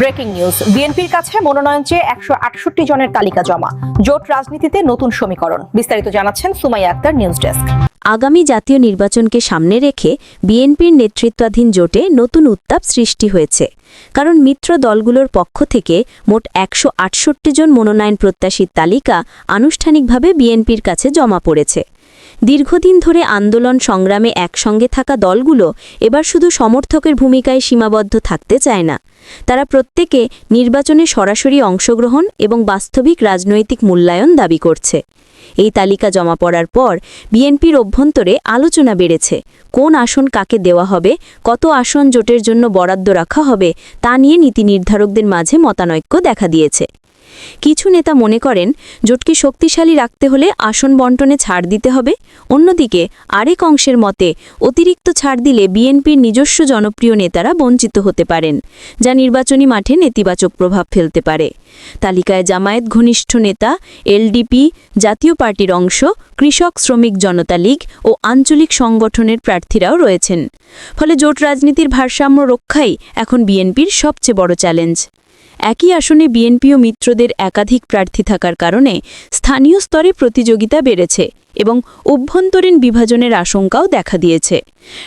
Breaking news. বিএনপির কাছে মনোনয়ন চেয়ে একশো আটষট্টি জনের তালিকা জমা। জোট রাজনীতিতে নতুন সমীকরণ। বিস্তারিত জানাচ্ছেন সুমাইয়া আক্তার, নিউজ ডেস্ক। আগামী জাতীয় নির্বাচনকে সামনে রেখে বিএনপির নেতৃত্বাধীন জোটে নতুন উত্তাপ সৃষ্টি হয়েছে। কারণ মিত্র দলগুলোর পক্ষ থেকে মোট একশো আটষট্টি জন মনোনয়ন প্রত্যাশীর তালিকা আনুষ্ঠানিকভাবে বিএনপির কাছে জমা পড়েছে। দীর্ঘদিন ধরে আন্দোলন সংগ্রামে একসঙ্গে থাকা দলগুলো এবার শুধু সমর্থকের ভূমিকায় সীমাবদ্ধ থাকতে চায় না। তারা প্রত্যেকে নির্বাচনে সরাসরি অংশগ্রহণ এবং বাস্তবিক রাজনৈতিক মূল্যায়ন দাবি করছে। এই তালিকা জমা পড়ার পর বিএনপির অভ্যন্তরে আলোচনা বেড়েছে, কোন আসন কাকে দেওয়া হবে, কত আসন জোটের জন্য বরাদ্দ রাখা হবে তা নিয়ে নীতি নির্ধারকদের মাঝে মতানৈক্য দেখা দিয়েছে। কিছু নেতা মনে করেন, জোটকে শক্তিশালী রাখতে হলে আসন বন্টনে ছাড় দিতে হবে। অন্যদিকে, আরেক অংশের মতে, অতিরিক্ত ছাড় দিলে বিএনপির নিজস্ব জনপ্রিয় নেতারা বঞ্চিত হতে পারেন, যা নির্বাচনী মাঠে নেতিবাচক প্রভাব ফেলতে পারে। তালিকায় জামায়াত ঘনিষ্ঠ নেতা, এলডিপি, জাতীয় পার্টির অংশ, কৃষক, শ্রমিক জনতা লীগ ও আঞ্চলিক সংগঠনের প্রার্থীরাও রয়েছেন। ফলে জোট রাজনীতির ভারসাম্য রক্ষাই এখন বিএনপির সবচেয়ে বড় চ্যালেঞ্জ। একই আসনে বিএনপি ও মিত্রদের একাধিক প্রার্থী থাকার কারণে স্থানীয় স্তরে প্রতিযোগিতা বেড়েছে এবং অভ্যন্তরীণ বিভাজনের আশঙ্কাও দেখা দিয়েছে।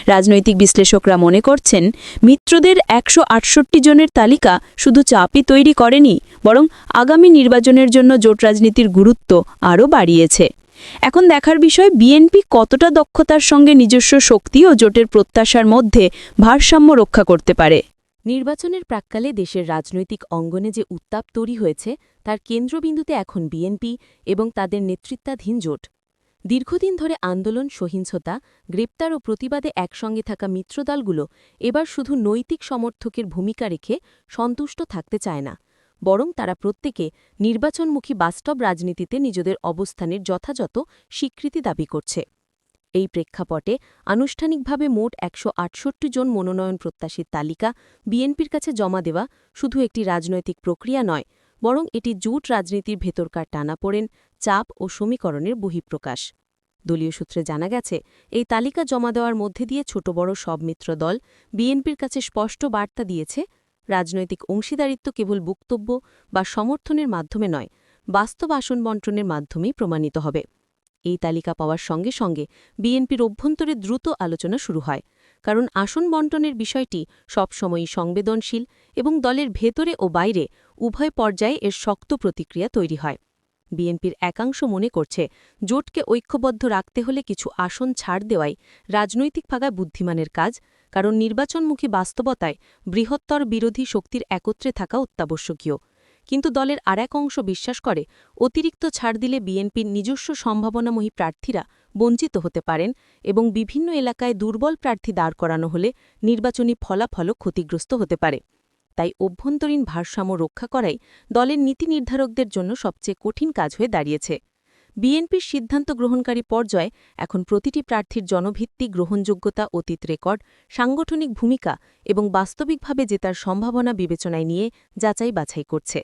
রাজনৈতিক বিশ্লেষকরা মনে করছেন, মিত্রদের একশো আটষট্টি জনের তালিকা শুধু চাপই তৈরি করেনি, বরং আগামী নির্বাচনের জন্য জোট রাজনীতির গুরুত্ব আরও বাড়িয়েছে। এখন দেখার বিষয়, বিএনপি কতটা দক্ষতার সঙ্গে নিজস্ব শক্তি ও জোটের প্রত্যাশার মধ্যে ভারসাম্য রক্ষা করতে পারে? নির্বাচনের প্রাক্কালে দেশের রাজনৈতিক অঙ্গনে যে উত্তাপ তৈরি হয়েছে, তার কেন্দ্রবিন্দুতে এখন বিএনপি এবং তাদের নেতৃত্বাধীন জোট। দীর্ঘদিন ধরে আন্দোলন, সহিংসতা, গ্রেপ্তার ও প্রতিবাদে একসঙ্গে থাকা মিত্রদলগুলো এবার শুধু নৈতিক সমর্থকের ভূমিকা রেখে সন্তুষ্ট থাকতে চায় না। বরং তারা প্রত্যেকে নির্বাচনমুখী বাস্তব রাজনীতিতে নিজেদের অবস্থানের যথাযথ স্বীকৃতি দাবি করছে। এই প্রেক্ষাপটে আনুষ্ঠানিকভাবে মোট একশো আটষট্টি জন মনোনয়ন প্রত্যাশীর তালিকা বিএনপির কাছে জমা দেওয়া শুধু একটি রাজনৈতিক প্রক্রিয়া নয়, বরং এটি জোট রাজনীতির ভেতরকার টানাপোড়েন, চাপ ও সমীকরণের বহিঃপ্রকাশ। দলীয় সূত্রে জানা গেছে, এই তালিকা জমা দেওয়ার মধ্যে দিয়ে ছোট বড় সব মিত্র দল বিএনপির কাছে স্পষ্ট বার্তা দিয়েছে, রাজনৈতিক অংশীদারিত্ব কেবল বক্তব্য বা সমর্থনের মাধ্যমে নয়, বাস্তব আসন বন্টনের মাধ্যমেই প্রমাণিত হবে। এই তালিকা পাওয়ার সঙ্গে সঙ্গে বিএনপির অভ্যন্তরে দ্রুত আলোচনা শুরু হয়। কারণ আসন বন্টনের বিষয়টি সবসময়ই সংবেদনশীল এবং দলের ভেতরে ও বাইরে উভয় পর্যায়ে এর শক্ত প্রতিক্রিয়া তৈরি হয়। বিএনপির একাংশ মনে করছে, জোটকে ঐক্যবদ্ধ রাখতে হলে কিছু আসন ছাড় দেওয়াই রাজনৈতিক ভাগায় বুদ্ধিমানের কাজ, কারণ নির্বাচনমুখী বাস্তবতায় বৃহত্তর বিরোধী শক্তির একত্রে থাকা অত্যাবশ্যকীয়। কিন্তু দলের আর এক অংশ বিশ্বাস করে, অতিরিক্ত ছাড় দিলে বিএনপির নিজস্ব সম্ভাবনাময়ী প্রার্থীরা বঞ্চিত হতে পারেন এবং বিভিন্ন এলাকায় দুর্বল প্রার্থী দাঁড় করানো হলে নির্বাচনী ফলাফলও ক্ষতিগ্রস্ত হতে পারে। তাই অভ্যন্তরীণ ভারসাম্য রক্ষা করাই দলের নীতি নির্ধারকদের জন্য সবচেয়ে কঠিন কাজ হয়ে দাঁড়িয়েছে। বিএনপির সিদ্ধান্ত গ্রহণকারী পর্যায়ে এখন প্রতিটি প্রার্থীর জনভিত্তিক গ্রহণযোগ্যতা অতীত রেকর্ড, সাংগঠনিক ভূমিকা এবং বাস্তবিকভাবে জেতার সম্ভাবনা বিবেচনায় নিয়ে যাচাই বাছাই করছে।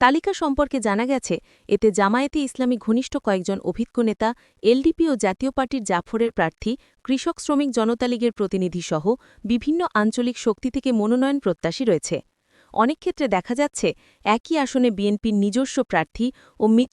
তালিকা সম্পর্কে জানা গেছে, এতে জামায়াতে ইসলামী ঘনিষ্ঠ কয়েকজন অভিজ্ঞ নেতা, এলডিপি ও জাতীয় পার্টির জাফরের প্রার্থী, কৃষক শ্রমিক জনতা লীগের প্রতিনিধিসহ বিভিন্ন আঞ্চলিক শক্তি থেকে মনোনয়ন প্রত্যাশী রয়েছে। অনেক ক্ষেত্রে দেখা যাচ্ছে, একই আসনে বিএনপির নিজস্ব প্রার্থী ও মিত্র